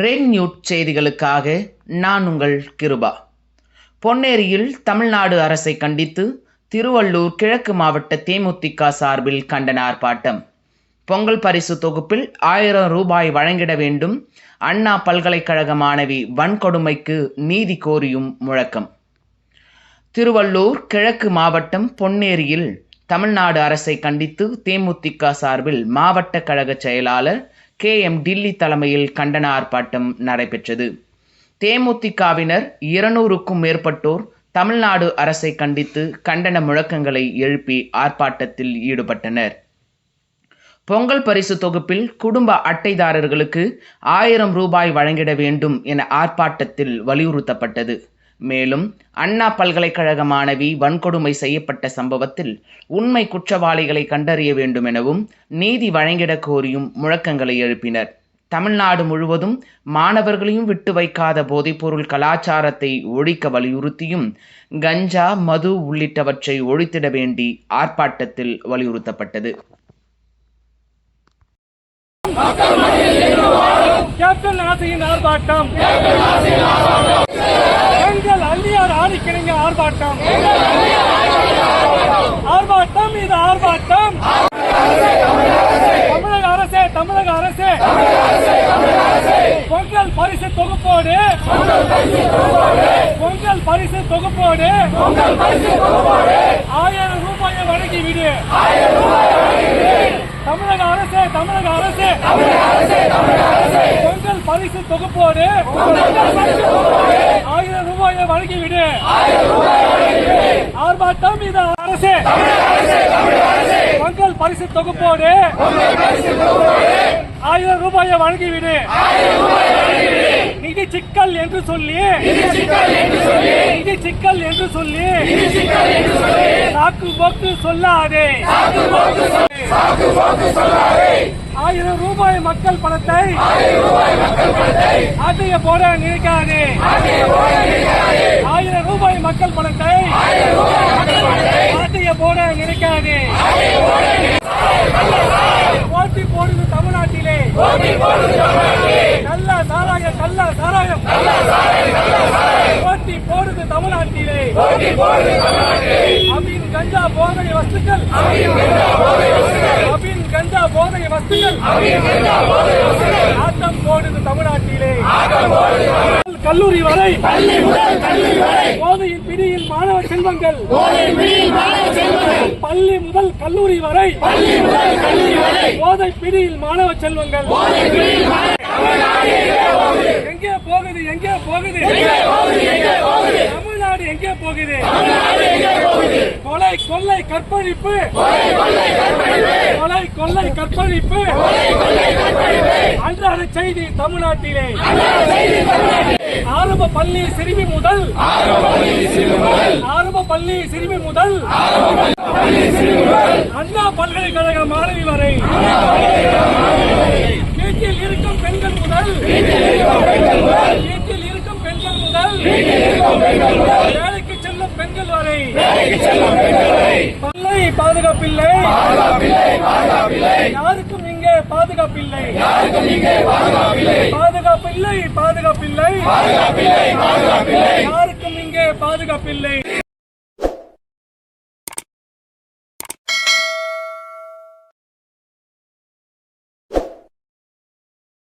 Red nude செய்திகளுக்காக நான் உங்கள் கிருபா. பொன்னேரியில் தமிழ்நாடு அரசை கண்டித்து திருவள்ளூர் கிழக்கு மாவட்ட தேமுதிக சார்பில் கண்டன ஆர்ப்பாட்டம். பொங்கல் பரிசு தொகுப்பில் ஆயிரம் ரூபாய் வழங்கிட வேண்டும். அண்ணா பல்கலைக்கழக மாணவி வன்கொடுமைக்கு நீதி கோரியும் முழக்கம். திருவள்ளூர் கிழக்கு மாவட்டம் பொன்னேரியில் தமிழ்நாடு அரசை கண்டித்து தேமுதிக சார்பில் மாவட்ட கழக செயலாளர் கே எம் டில்லி தலைமையில் கண்டன ஆர்ப்பாட்டம் நடைபெற்றது. தேமுதிகவினர் இருநூறுக்கும் மேற்பட்டோர் தமிழ்நாடு அரசை கண்டித்து கண்டன முழக்கங்களை எழுப்பி ஆர்ப்பாட்டத்தில் ஈடுபட்டனர். பொங்கல் பரிசு தொகுப்பில் குடும்ப அட்டைதாரர்களுக்கு ஆயிரம் ரூபாய் வழங்கிட வேண்டும் என ஆர்ப்பாட்டத்தில் வலியுறுத்தப்பட்டது. மேலும் அண்ணா பல்கலைக்கழக மாணவி வன்கொடுமை செய்யப்பட்ட சம்பவத்தில் உண்மை குற்றவாளிகளை கண்டறிய வேண்டும் எனவும் நீதி வழங்கிடக் கோரியும் முழக்கங்களை எழுப்பினர். தமிழ்நாடு முழுவதும் மாணவர்களையும் விட்டு வைக்காத போதைப்பொருள் கலாச்சாரத்தை ஒழிக்க வலியுறுத்தியும் கஞ்சா மது உள்ளிட்டவற்றை ஒழித்திட வேண்டி ஆர்ப்பாட்டத்தில் வலியுறுத்தப்பட்டது. ஆசையின் ஆர்ப்பாட்டம். எங்கள் அள்ளியார் ஆணிக்கிணங்க ஆர்ப்பாட்டம். ஆர்ப்பாட்டம் இது ஆர்ப்பாட்டம். தமிழக அரசே தமிழக அரசே. பொங்கல் பரிசு தொகுப்போடு. பொங்கல் பரிசு தொகுப்போடு. ஆயிரம் ரூபாயை வழங்கிவிடு. தமிழக அரசே தமிழக அரசே. பரிசு தொகுப்போடு ஆயிரம் ரூபாயை வழங்கிவிடு. ஆர்ப்பாட்டம் இது அரசு. பொங்கல் பரிசு தொகுப்போடு ஆயிரம் ரூபாயை வழங்கிவிடு. நிதி சிக்கல் என்று சொல்லி நிதி சிக்கல் என்று சொல்லி சாக்கு போக்கு சொல்லாதே. ஆயிரம் ரூபாய் மக்கள் பணத்தை ஆட்டைய போட நினைக்காதே. ஆயிரம் ரூபாய் மக்கள் பணத்தை ஆட்டைய போட நினைக்காதே. போட்டி போடுது தமிழ்நாட்டிலே. நல்ல சாராயம் நல்ல சாராயம். போட்டி போடுது தமிழ்நாட்டிலே. அமீன் கஞ்சா போதை வஸ்துக்கள். கஞ்சா போதை வஸ்துக்கள் ஆட்டம் போடுது தமிழ்நாட்டிலே. கல்லூரி வரை. போதையின் பிடியில் மாணவ செல்வங்கள். பள்ளி முதல் கல்லூரி வரை. போதை பிடியில் மாணவ செல்வங்கள். எங்கே போகுது எங்கே போகுது? தமிழ்நாடு எங்கே போகுது? கொலை கொள்ளை கற்பழிப்பு. கொலை கொள்ளை கற்பழிப்பு. அன்றாட செய்தி தமிழ்நாட்டிலே. ஆரம்ப பள்ளி சிறுமி முதல். ஆரம்ப பள்ளி சிறுமி முதல். அண்ணா பல்கலைக்கழக மாணவி வரை. பல்லை பாதுகாப்பில்லை. யாருக்கும் இங்கே பாதுகாப்பில்லை. பாதுகாப்பில்லை பாதுகாப்பில்லை. யாருக்கும் இங்கே பாதுகாப்பில்லை.